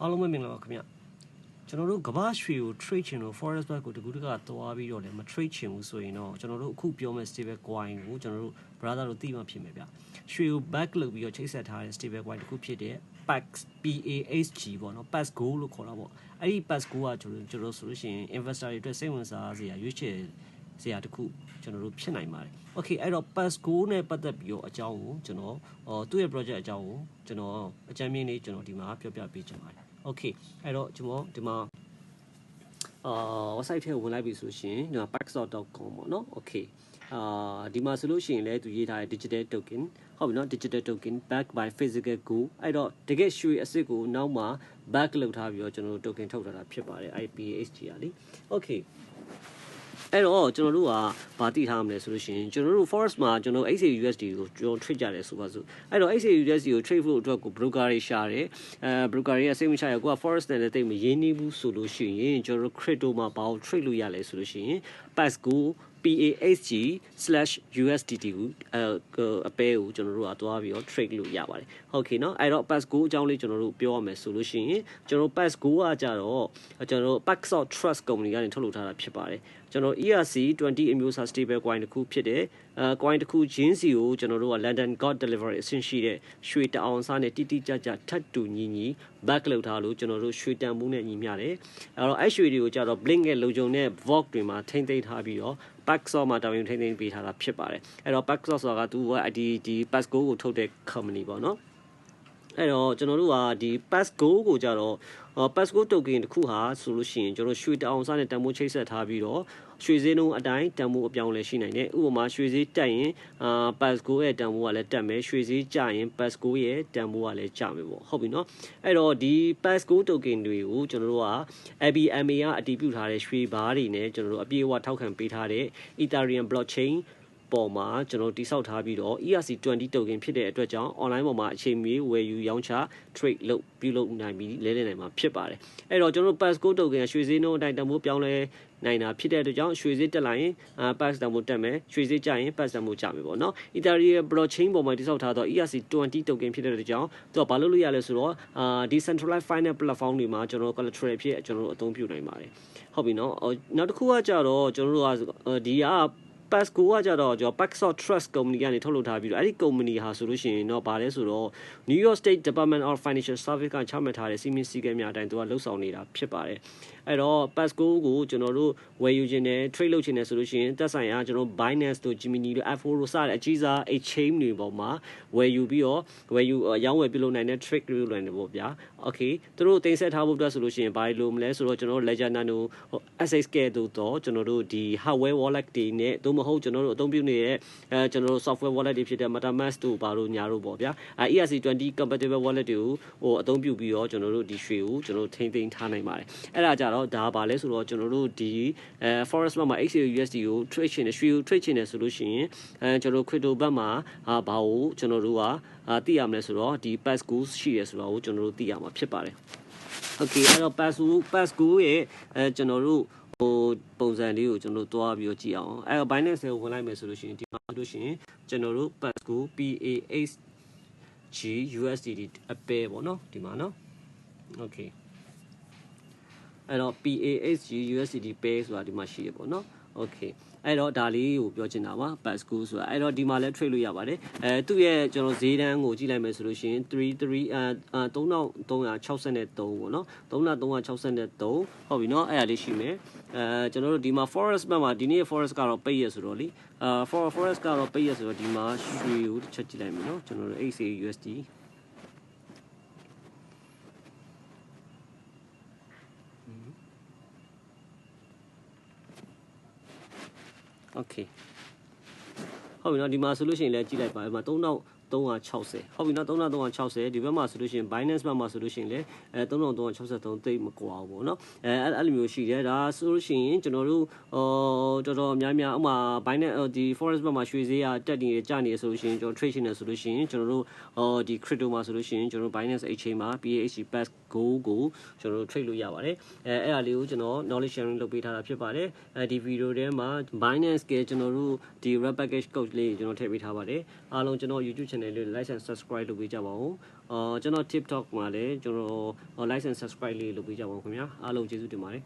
အားလုံးပဲမင်္ဂလာပါခင်ဗျကျွန်တော်တို့ကမ္ဘာရွှေကို trade ချင်လို့ forest back ကိုတကူတကသွားပြီးတော့လည်းမ trade ချင်ဘူးဆိုရင်တော့ကျွန်တော်တို့အခုပြောမဲ့ stable coin ကိုကျွန်တော်တို့ brother တို့သိမှဖြစ်မယ်ဗျရွှေကို back လုပ်ပြီးတော့ချိတ်ဆက်ထားတဲ့ stable coin တခုဖြစ်တဲ့ PAX PASG ပေါ့နော် PAX Go လို့ခေါ်တာပေါ့အဲ့ဒီ PAX Go ကကျွန်တော်ကျွန်တော်ဆိုလို့ရှိရင် investor တွေအတွက်စိတ်ဝင်စားစရာရွေးချယ်စရာတခုကျွန်တော်တို့ဖြစ်နိုင်ပါတယ်။ Okay အဲ့တော့ Pasco နဲ့ပတ်သက်ပြီးတော့အကြောင်းကိုကျွန်တော်ဟောသူ့ရဲ့ project အကြောင်းကိုကျွန်တော်အကြမ်းမြင်လေးကျွန်တော်ဒီမှာပြောပြပေးချင်ပါတယ်။ Okay အဲ့တော့ကျွန်တော်ဒီမှာအာ website ထဲကိုဝင်လိုက်ပြီဆိုရှင်ဒီမှာ paxo.com ပေါ့နော် Okay အာဒီမှာဆိုလို့ရှိရင်လည်းသူရေးထားတဲ့ digital token ဟုတ်ပြီနော် digital token backed by physical go အဲ့တော့တကယ်ရွှေအစ်စ်ကိုနောက်မှာ back လုပ်ထားပြီးတော့ကျွန်တော်တို့ token ထုတ်ထားတာဖြစ်ပါတယ် IPHG อ่ะလी Okay အဲ့တော့ကျွန်တော်တို့ကဗာတိထားမလဲဆိုလို့ရှိရင်ကျွန်တော်တို့ forest မှာကျွန်တော် XAUSD ကိုကျွန်တော် trade ကြတယ်ဆိုပါစို့အဲ့တော့ XAUSD ကို trade ဖို့အတွက်ကို broker တွေရှာတယ်အဲ broker တွေကစိတ်မချရကိုက forest နဲ့လည်းတိတ်မရင်းနှီးဘူးဆိုလို့ရှိရင်ကျွန်တော်တို့ crypto မှာဘာကို trade လို့ရလဲဆိုလို့ရှိရင် Pasco PAHG/USDT ကိုအပဲကိုကျွန်တော်တို့ကသွားပြီးတော့ trade လုပ်ရပါတယ်ဟုတ်ကဲ့နော်အဲ့တော့ Pasco အကြောင်းလေးကျွန်တော်တို့ပြောရမယ်ဆိုလို့ရှိရင်ကျွန်တော် Pasco ကကြတော့ကျွန်တော် Paxos Trust Company ကနေထုတ်လုပ်ထားတာဖြစ်ပါတယ်ကျွန်တော် ERC 20အမျိုးအစား stable coin တစ်ခုဖြစ်တယ်အဲ coin တစ်ခုချင်းစီကိုကျွန်တော်တို့က London God Delivery အဆင့်ရှိတဲ့ရွှေတအောင်စားနဲ့တိတိကျကျထပ်တူညီညီ back လောက်ထားလို့ကျွန်တော်တို့ရွှေတန်မှုနဲ့ညီမျှတယ်အဲတော့အဲ့ရွှေတွေကိုကြတော့ blink နဲ့လုံခြုံတဲ့ vault တွေမှာထိမ့်သိမ်းထားပြီးတော့ Paxos မှာတာဝန်ထိမ့်သိမ်းပေးထားတာဖြစ်ပါတယ်အဲ့တော့ Paxos ဆိုတာကသူကဒီဒီ Pasco ကိုထုတ်တဲ့ company ပေါ့နော် အဲ့တော့ကျွန်တော်တို့ကဒီ Pasco ကိုကြတော့ Pasco token တစ်ခုဟာဆိုလို့ရှိရင်ကျွန်တော်ရွှေတအောင်စားနဲ့တန်ဖိုးချိတ်ဆက်ထားပြီးတော့ရွှေဈေးနှုန်းအတိုင်းတန်ဖိုးအပြောင်းလဲရှိနိုင်တယ်ဥပမာရွှေဈေးတက်ရင်အာ Pasco ရဲ့တန်ဖိုးကလည်းတက်မယ်ရွှေဈေးကျရင် Pasco ရဲ့တန်ဖိုးကလည်းကျမယ်ပေါ့ဟုတ်ပြီနော်အဲ့တော့ဒီ Pasco token တွေကိုကျွန်တော်တို့က ABMA ကအတည်ပြုထားတဲ့ရွှေဘားတွေနဲ့ကျွန်တော်တို့အပြည့်အဝထောက်ခံပေးထားတဲ့ Ethereum blockchain ပေါ်မှာကျွန်တော်တိစောက်ထားပြီးတော့ ERC20 token ဖြစ်တဲ့အတွက်ကြောင့် online ပေါ်မှာအချိန်မီဝယ်ယူရောင်းချ trade လုပ်ပြုလုပ်နိုင်ပြီးလဲလှယ်နိုင်မှာဖြစ်ပါတယ်အဲ့တော့ကျွန်တော် Pasco token ရွှေဈေးနှုန်းအတိုင်းတန်ဖိုးပြောင်းလဲနိုင်တာဖြစ်တဲ့အတွက်ကြောင့်ရွှေဈေးတက်လာရင် pass တန်ဖိုးတက်မယ်ရွှေဈေးကျရင် pass တန်ဖိုးကျမယ်ပေါ့နော် Ethereum blockchain ပေါ်မှာတိစောက်ထားတော့ ERC20 token ဖြစ်တဲ့အတွက်ကြောင့်သူကဘာလုပ်လို့ရလဲဆိုတော့အာ decentralized finance platform တွေမှာကျွန်တော် collateral ဖြစ်ကျွန်တော်တို့အသုံးပြုနိုင်ပါတယ်ဟုတ်ပြီနော်နောက်တစ်ခုကကြတော့ကျွန်တော်တို့ကဒီက Pasco ကကြတော့ကျွန်တော် Paxos Trust Company ကနေထုတ်လုပ်ထားပြီးတော့အဲ့ဒီ company ဟာဆိုလို့ရှိရင်တော့ဗာလဲဆိုတော့ New York State Department of Financial Service ကချမှတ်ထားတဲ့စီမင်းစည်းကမ်းများအတိုင်းသူကလှုပ်ဆောင်နေတာဖြစ်ပါတယ်အဲ့တော့ Pasco ကိုကျွန်တော်တို့ဝယ်ယူခြင်းနဲ့ trade လုပ်ခြင်းနဲ့ဆိုလို့ရှိရင်သက်ဆိုင်ရာကျွန်တော် Binance တို့ Gemini တို့ F4 တို့စတဲ့အကြီးစား exchange တွေပေါ်မှာဝယ်ယူပြီးတော့ဝယ်ယူရောင်းဝယ်ပြုလုပ်နိုင်တဲ့ trade လုပ်နိုင်တယ်ပေါ့ဗျာ Okay သူတို့တင်ဆက်ထားဖို့အတွက်ဆိုလို့ရှိရင်ဘာလို့မလဲဆိုတော့ကျွန်တော် Ledger Nano SSK တို့တော့ကျွန်တော်တို့ဒီ hardware wallet တွေနဲ့သို့မဟုတ်ကျွန်တော်တို့အသုံးပြုနေတဲ့အဲကျွန်တော်တို့ software wallet တွေဖြစ်တဲ့ MetaMask တို့ဘာလို့ညာတို့ပေါ့ဗျာအဲ ERC20 compatible wallet တွေကိုဟိုအသုံးပြုပြီးတော့ကျွန်တော်တို့ဒီရွှေကိုကျွန်တော်ထိန်းသိမ်းထားနိုင်ပါတယ်အဲ့ဒါကြတော့ဒါပါလဲဆိုတော့ကျွန်တော်တို့ဒီအဲ Forest ဘက်မှာ XAUSD ကို trade ချင်တယ်ရွှေကို trade ချင်တယ်ဆိုလို့ရှိရင်အဲကျွန်တော် crypto ဘက်မှာဟာဘာကိုကျွန်တော်တို့ကအာသိရမလဲဆိုတော့ဒီ pass goals ရှိရဆိုတော့ကိုကျွန်တော်တို့သိရမှာဖြစ်ပါတယ် Okay အဲ့တော့ pass pass goal ရဲ့အဲကျွန်တော်တို့ ဟိုပုံစံလေးကိုကျွန်တော်တို့တွားပြီးတော့ကြည့်အောင်အဲ့တော့ Binance ကိုဝင်လိုက်မယ်ဆိုလို့ရှိရင်ဒီမှာလို့ရှိရင်ကျွန်တော်တို့ Pasco PAH G USDT အပဲပေါ့နော်ဒီမှာနော် Okay အဲ့တော့ PAH USDT pay ဆိုတာဒီမှာရှိရပေါ့နော် Okay အဲ့တော့ဒါလေးကိုပြောချင်တာပါ Pasco ဆိုတာအဲ့တော့ဒီမှာလည်း trade လို့ရပါတယ်အဲသူ့ရဲ့ကျွန်တော်ဈေးတန်းကိုကြည့်လိုက်မယ်ဆိုလို့ရှိရင်33အာ3363ပေါ့နော်3363ဟုတ်ပြီနော်အဲ့ဒါလေးရှိမယ်အဲကျွန်တော်တို့ဒီမှာ forest ဘက်မှာဒီနေ့ forest ကတော့ပိတ်ရဆိုတော့လीအာ for forest ကတော့ပိတ်ရဆိုတော့ဒီမှာရွှေကိုတစ်ချက်ကြည့်လိုက်မယ်နော်ကျွန်တော်တို့ XAUSD Okay ဟုတ်ပြီနော်ဒီမှာဆိုလို့ရှိရင်လည်းကြည့်လိုက်ပါဒီမှာ3000 360ဟုတ်ပြီနော်3360ဒီဘက်မှာဆိုလို့ရှိရင် Binance ဘက်မှာဆိုလို့ရှိရင်လည်းအဲ3363သိမ့်မကွာဘူးပေါ့နော်အဲအဲ့လိုမျိုးရှိတယ်ဒါဆိုလို့ရှိရင်ကျွန်တော်တို့ဟောတော်တော်များများဥမာ Binance ဒီ Forex ဘက်မှာရွှေဈေးကတက်နေကြနေဆိုလို့ရှိရင်ကျွန်တော် trade နေဆိုလို့ရှိရင်ကျွန်တော်တို့ဟောဒီ crypto မှာဆိုလို့ရှိရင်ကျွန်တော် Binance Exchange မှာ PHC Pass Go ကိုကျွန်တော်တို့ trade လို့ရပါတယ်အဲအဲ့ဒါလေးကိုကျွန်တော် knowledge sharing လုပ်ပေးထားတာဖြစ်ပါတယ်အဲဒီ video ထဲမှာ Binance ကကျွန်တော်တို့ဒီ web package code လေးကျွန်တော်ထည့်ပေးထားပါတယ်အားလုံးကျွန်တော် YouTube channel channel လေး like and subscribe လုပ်ပေးကြပါဦးအော်ကျွန်တော် TikTok မှာလည်းကျွန်တော် like and subscribe လေးလုပ်ပေးကြပါဦးခင်ဗျာအားလုံးကျေးဇူးတင်ပါတယ်